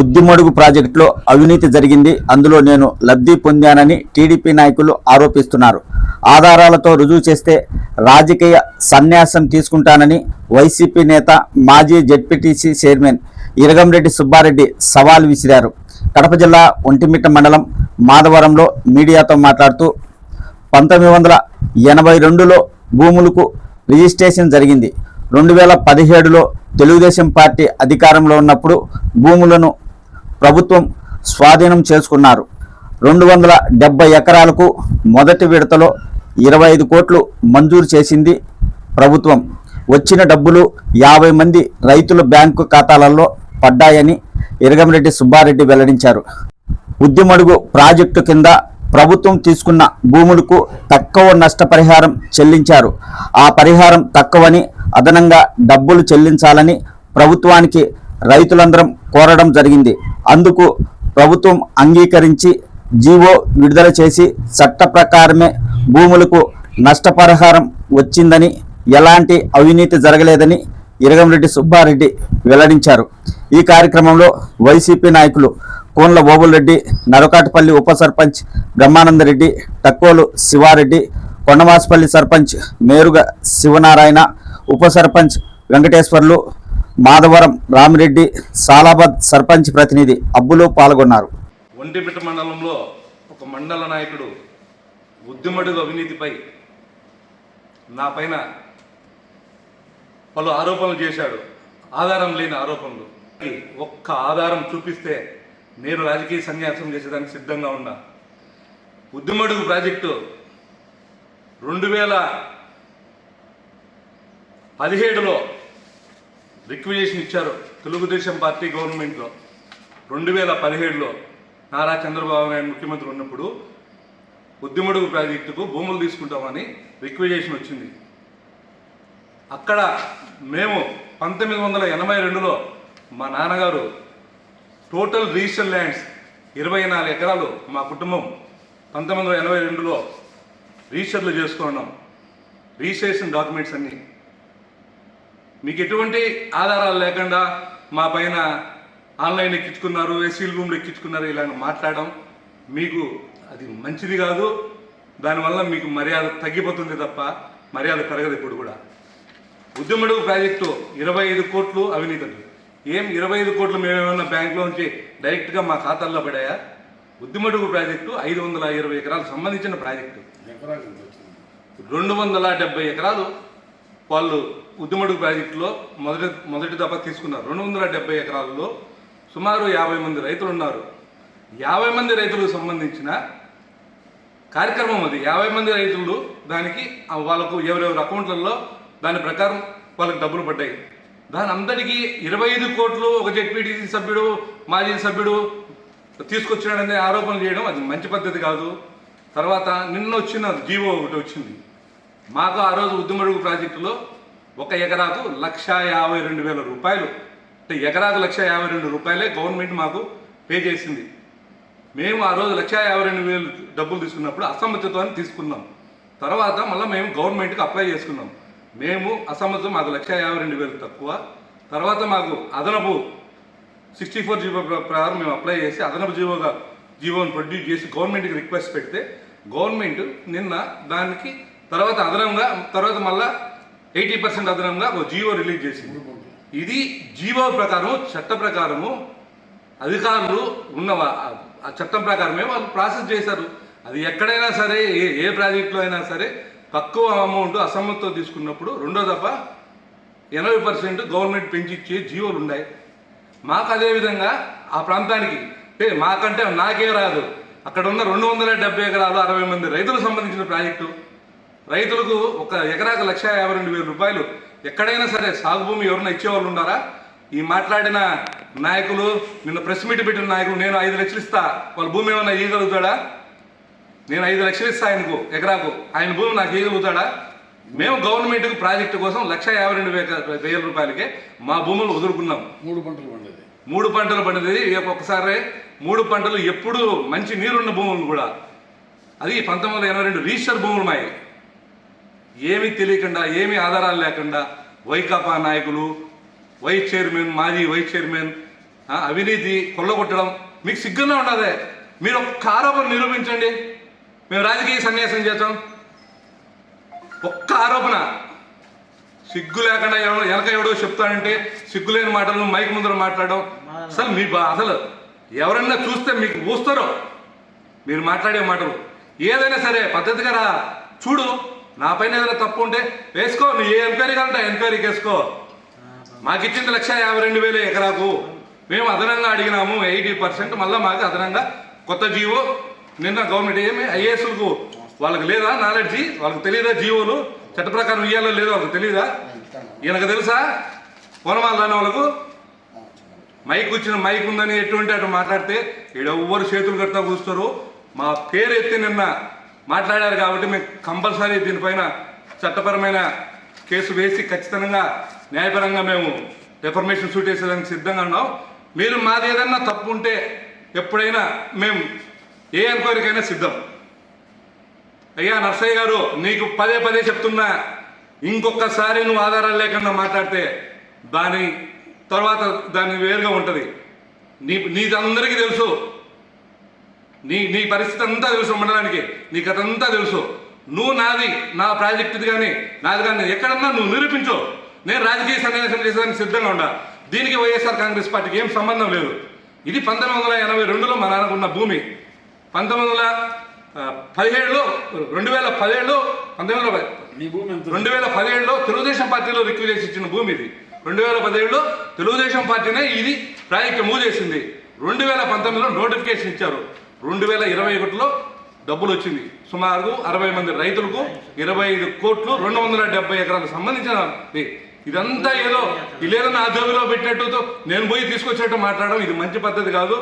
ఉద్దిమడుగు ప్రాజెక్టులో అవినీతి జరిగింది. అందులో నేను లబ్ధి పొందానని టీడీపీ నాయకులు ఆరోపిస్తున్నారు. ఆధారాలతో రుజువు చేస్తే రాజకీయ సన్యాసం తీసుకుంటానని వైసీపీ నేత మాజీ జెడ్పీటీసీ చైర్మన్ ఇరగంరెడ్డి సుబ్బారెడ్డి సవాల్ విసిరారు. కడప జిల్లా ఒంటిమిట్ట మండలం మాధవరంలో మీడియాతో మాట్లాడుతూ పంతొమ్మిది వందల ఎనభై రెండులో భూములకు రిజిస్ట్రేషన్ జరిగింది. రెండు వేల పదిహేడులో తెలుగుదేశం పార్టీ అధికారంలో ఉన్నప్పుడు భూములను ప్రభుత్వం స్వాధీనం చేసుకున్నారు. రెండు వందల డెబ్బై ఎకరాలకు మొదటి విడతలో ఇరవై ఐదు కోట్లు మంజూరు చేసింది ప్రభుత్వం. వచ్చిన డబ్బులు యాభై మంది రైతుల బ్యాంకు ఖాతాలలో పడ్డాయని ఇరగంరెడ్డి సుబ్బారెడ్డి వెల్లడించారు. ఉద్యమడుగు ప్రాజెక్టు కింద ప్రభుత్వం తీసుకున్న భూములకు తక్కువ నష్టపరిహారం చెల్లించారు. ఆ పరిహారం తక్కువని అదనంగా డబ్బులు చెల్లించాలని ప్రభుత్వానికి రైతులందరం కోరడం జరిగింది. అందుకు ప్రభుత్వం అంగీకరించి జీవో విడుదల చేసి చట్ట ప్రకారమే భూములకు నష్టపరిహారం వచ్చిందని ఎలాంటి అవినీతి జరగలేదని ఇరగంరెడ్డి సుబ్బారెడ్డి వెల్లడించారు. ఈ కార్యక్రమంలో వైసీపీ నాయకులు కోన్ల ఓబులరెడ్డి నరకాటపల్లి ఉప సర్పంచ్ బ్రహ్మానందరెడ్డి టక్కోలు శివారెడ్డి కొండమాసపల్లి సర్పంచ్ మేరుగ శివనారాయణ ఉప సర్పంచ్ వెంకటేశ్వర్లు మాధవరం రామిరెడ్డి సాలాబాద్ సర్పంచ్ ప్రతినిధి అబ్బులు పాల్గొన్నారు. ఒంటిపిట మండలంలో ఒక మండల నాయకుడు ఉద్యమడుగు అవినీతిపై నా పైన పలు ఆరోపణలు చేశాడు. ఆధారం లేని ఆరోపణలు. ఒక్క ఆధారం చూపిస్తే నేను రాజకీయ సన్యాసం చేసేదానికి సిద్ధంగా ఉన్నా. ఉద్యమడుగు ప్రాజెక్టు రెండు వేల పదిహేడులో రిక్విజేషన్ ఇచ్చారు తెలుగుదేశం పార్టీ గవర్నమెంట్లో. రెండు వేల పదిహేడులో నారా చంద్రబాబు నాయుడు ముఖ్యమంత్రి ఉన్నప్పుడు ఉద్యమడుగు ప్రాజెక్టుకు భూములు తీసుకుంటామని రిక్విజేషన్ వచ్చింది. అక్కడ మేము పంతొమ్మిది వందల ఎనభై రెండులో మా నాన్నగారు టోటల్ రిజిస్టర్ ల్యాండ్స్ ఇరవై నాలుగు ఎకరాలు మా కుటుంబం పంతొమ్మిది వందల ఎనభై రెండులో రిజిస్టర్లు చేసుకున్నాం. రిజిస్ట్రేషన్ డాక్యుమెంట్స్ అన్నీ. మీకు ఎటువంటి ఆధారాలు లేకుండా మా పైన ఆన్లైన్ ఎక్కించుకున్నారు ఎస్సీల్ రూమ్లు ఎక్కించుకున్నారు ఇలా మాట్లాడడం మీకు అది మంచిది కాదు. దానివల్ల మీకు మర్యాద తగ్గిపోతుంది తప్ప మర్యాద పెరగదు ఇప్పుడు కూడా. ఉద్యమడు ప్రాజెక్టు ఇరవై ఐదు కోట్లు అవినీతి అంటారు. ఏం ఇరవై ఐదు కోట్లు మేమేమన్నా బ్యాంకులో నుంచి డైరెక్ట్గా మా ఖాతాల్లో పడాయా? ఉద్యమడుగు ప్రాజెక్టు ఐదు వందల ఇరవై ఎకరాలకు సంబంధించిన ప్రాజెక్టు. రెండు వందల డెబ్బై ఎకరాలు వాళ్ళు ఉద్యమడుగు ప్రాజెక్టులో మొదటి మొదటి దఫా తీసుకున్నారు. రెండు వందల డెబ్బై ఎకరాలలో సుమారు యాభై మంది రైతులు ఉన్నారు. యాభై మంది రైతులకు సంబంధించిన కార్యక్రమం అది. యాభై మంది రైతులు దానికి వాళ్ళకు ఎవరెవరి అకౌంట్లలో దాని ప్రకారం వాళ్ళకి డబ్బులు పడ్డాయి. దాని అందరికీ ఇరవై ఐదు కోట్లు ఒక జెడ్పీటీసీ సభ్యుడు మాజీ సభ్యుడు తీసుకొచ్చాడనే ఆరోపణలు చేయడం అది మంచి పద్ధతి కాదు. తర్వాత నిన్న వచ్చిన జీవో ఒకటి వచ్చింది. మాకు ఆ రోజు ఉద్యమడుగు ప్రాజెక్టులో ఒక ఎకరాకు లక్ష యాభై రెండు వేల రూపాయలు. అంటే ఎకరాకు లక్ష యాభై రెండు రూపాయలే గవర్నమెంట్ మాకు పే చేసింది. మేము ఆ రోజు లక్ష యాభై రెండు వేలు డబ్బులు తీసుకున్నప్పుడు అసమ్మతితో తీసుకున్నాం. తర్వాత మళ్ళీ మేము గవర్నమెంట్కి అప్లై చేసుకున్నాం. మేము అసమ్మతం మాకు లక్ష యాభై రెండు వేలు తక్కువ. తర్వాత మాకు అదనపు సిక్స్టీ ఫోర్ జీవో ప్రకారం మేము అప్లై చేసి అదనపు జీవోగా జీవోని ప్రొడ్యూస్ చేసి గవర్నమెంట్కి రిక్వెస్ట్ పెడితే గవర్నమెంట్ నిన్న దానికి తర్వాత అదనంగా తర్వాత మళ్ళా ఎయిటీ పర్సెంట్ అదనంగా ఒక జీవో రిలీజ్ చేసింది. ఇది జీవో ప్రకారం చట్ట ప్రకారము అధికారులు ఉన్న ఆ చట్టం ప్రకారమే వాళ్ళు ప్రాసెస్ చేశారు. అది ఎక్కడైనా సరే ఏ ఏ ప్రాజెక్టులో అయినా సరే తక్కువ అమౌంట్ అసమ్మతితో తీసుకున్నప్పుడు రెండో దఫ ఎనభై పర్సెంట్ గవర్నమెంట్ పెంచి ఇచ్చే జీవోలు ఉన్నాయి. మాకు అదే విధంగా ఆ ప్రాంతానికి ఏ మాకంటే నాకే రాదు. అక్కడ ఉన్న రెండు వందల డెబ్బై ఎకరాలు అరవై మంది రైతులకు సంబంధించిన ప్రాజెక్టు. రైతులకు ఒక ఎకరాకు లక్ష యాభై రెండు వేల రూపాయలు ఎక్కడైనా సరే సాగు భూమి ఎవరైనా ఇచ్చేవాళ్ళు ఉన్నారా? ఈ మాట్లాడిన నాయకులు నిన్న ప్రెస్ మీట్ పెట్టిన నాయకులు నేను ఐదు లక్షలు ఇస్తా వాళ్ళ భూమి ఏమైనా ఇవ్వగలుగుతాడా నేను ఐదు లక్షలు ఇస్తా ఆయనకు ఎకరాకు. ఆయన భూమి నాకు ఇవ్వగలుగుతాడా మేము గవర్నమెంట్కి ప్రాజెక్టు కోసం లక్ష యాభై రెండు వేల రూపాయలకే మా భూములు వదులుకున్నాం. మూడు పంటలు పండేది. మూడు పంటలు పండుతుంది ఒక్కసారి మూడు పంటలు ఎప్పుడు మంచి నీరున్న భూములు కూడా. అది పంతొమ్మిది వందల ఎనభై రెండు రిజిస్టర్ భూములు మాయి. ఏమీ తెలియకుండా ఏమీ ఆధారాలు లేకుండా వైకాపా నాయకులు వైస్ చైర్మన్ మాజీ వైస్ చైర్మన్ అవినీతి కొల్లగొట్టడం మీకు సిగ్గునే ఉండదే. మీరు ఒక్క ఆరోపణ నిరూపించండి. మేము రాజకీయ సన్యాసం చేస్తాం. ఒక్క ఆరోపణ. సిగ్గు లేకుండా ఎవడో వెనక ఎవడో చెప్తాడంటే సిగ్గు లేని మాటలు మైక్ ముందర మాట్లాడడం అసలు మీ బా- అసలు ఎవరన్నా చూస్తే మీకు ఊస్తారు. మీరు మాట్లాడే మాటలు. ఏదైనా సరే పద్ధతిగా రా. చూడు. నా పైన ఏదైనా తప్పు ఉంటే వేసుకో నువ్వు ఏ ఎంక్వైరీ కావాలంటే ఎంక్వైరీకి వేసుకో. మాకు ఇచ్చింది లక్ష యాభై రెండు వేలు ఎకరాకు. మేము అదనంగా అడిగినాము ఎయిటీ పర్సెంట్ మళ్ళీ మాకు అదనంగా కొత్త జీవో. నిన్న గవర్నమెంట్ ఏమి ఐఏఎస్లకు వాళ్ళకి లేదా నాలెడ్జి వాళ్ళకి తెలియదా జీవోలు? చట్ట ప్రకారం ఇయ్యాలో లేదో వాళ్ళకి తెలియదా? ఈయనకు తెలుసా? పొలమాల రాని వాళ్ళకు? మైక్ వచ్చిన మైక్ ఉందని ఎటువంటి అటు మాట్లాడితే ఈడ ఎవ్వరు చేతులు కట్టా కూర్చున్నారు మా పేరు ఎత్తి నిన్న మాట్లాడారు కాబట్టి మేము కంపల్సరీ దీనిపైన చట్టపరమైన కేసు వేసి ఖచ్చితంగా న్యాయపరంగా మేము రిఫర్మేషన్ సూట్ వేసేదానికి సిద్ధంగా ఉన్నాం. మీరు మాది ఏదన్నా తప్పు ఉంటే ఎప్పుడైనా మేము ఏ ఎంక్వైరీకైనా సిద్ధం. అయ్యా నర్సయ్య గారు నీకు పదే పదే చెప్తున్నా ఇంకొకసారి నువ్వు ఆధారాలు లేకుండా మాట్లాడితే దాని తర్వాత దాని వేరుగా ఉంటుంది. నీ నీది అందరికీ తెలుసు నీ నీ పరిస్థితి అంతా తెలుసు మండలానికి. నీకు అదంతా తెలుసు. నువ్వు నాది నా ప్రాజెక్టుది కానీ నాది కానీ ఎక్కడన్నా నువ్వు నిరూపించు. నేను రాజకీయ సన్యాసం చేసేదానికి సిద్ధంగా ఉండా. దీనికి వైఎస్ఆర్ కాంగ్రెస్ పార్టీకి ఏం సంబంధం లేదు. ఇది పంతొమ్మిది వందల ఎనభై రెండులో మా నాన్నకున్న భూమి. పంతొమ్మిది వందల పదిహేడులో రెండు వేల పదిహేడులో పంతొమ్మిది వందల రెండు వేల పదిహేడులో తెలుగుదేశం పార్టీలో రిక్వెస్ట్ చేసి ఇచ్చిన భూమి ఇది. రెండు వేల పదిహేడులో తెలుగుదేశం పార్టీనే ఇది ప్రాజెక్ట్ మూవ్ చేసింది. రెండు వేల పంతొమ్మిదిలో నోటిఫికేషన్ ఇచ్చారు. రెండు వేల ఇరవై ఒకటిలో డబ్బులు వచ్చింది సుమారు అరవై మంది రైతులకు ఇరవై ఐదు కోట్లు రెండు వందల డెబ్బై ఎకరాలకు సంబంధించిన ఇదంతా ఏదో ఇలేదన్న నా జోబిలో నేను పోయి తీసుకొచ్చేట్టు మాట్లాడడం ఇది మంచి పద్ధతి కాదు.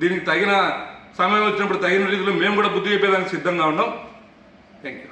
దీనికి తగిన సమయం వచ్చినప్పుడు తగిన రీతిలో మేము కూడా బుద్ధి చెప్పేదానికి సిద్ధంగా ఉన్నాం. Thank you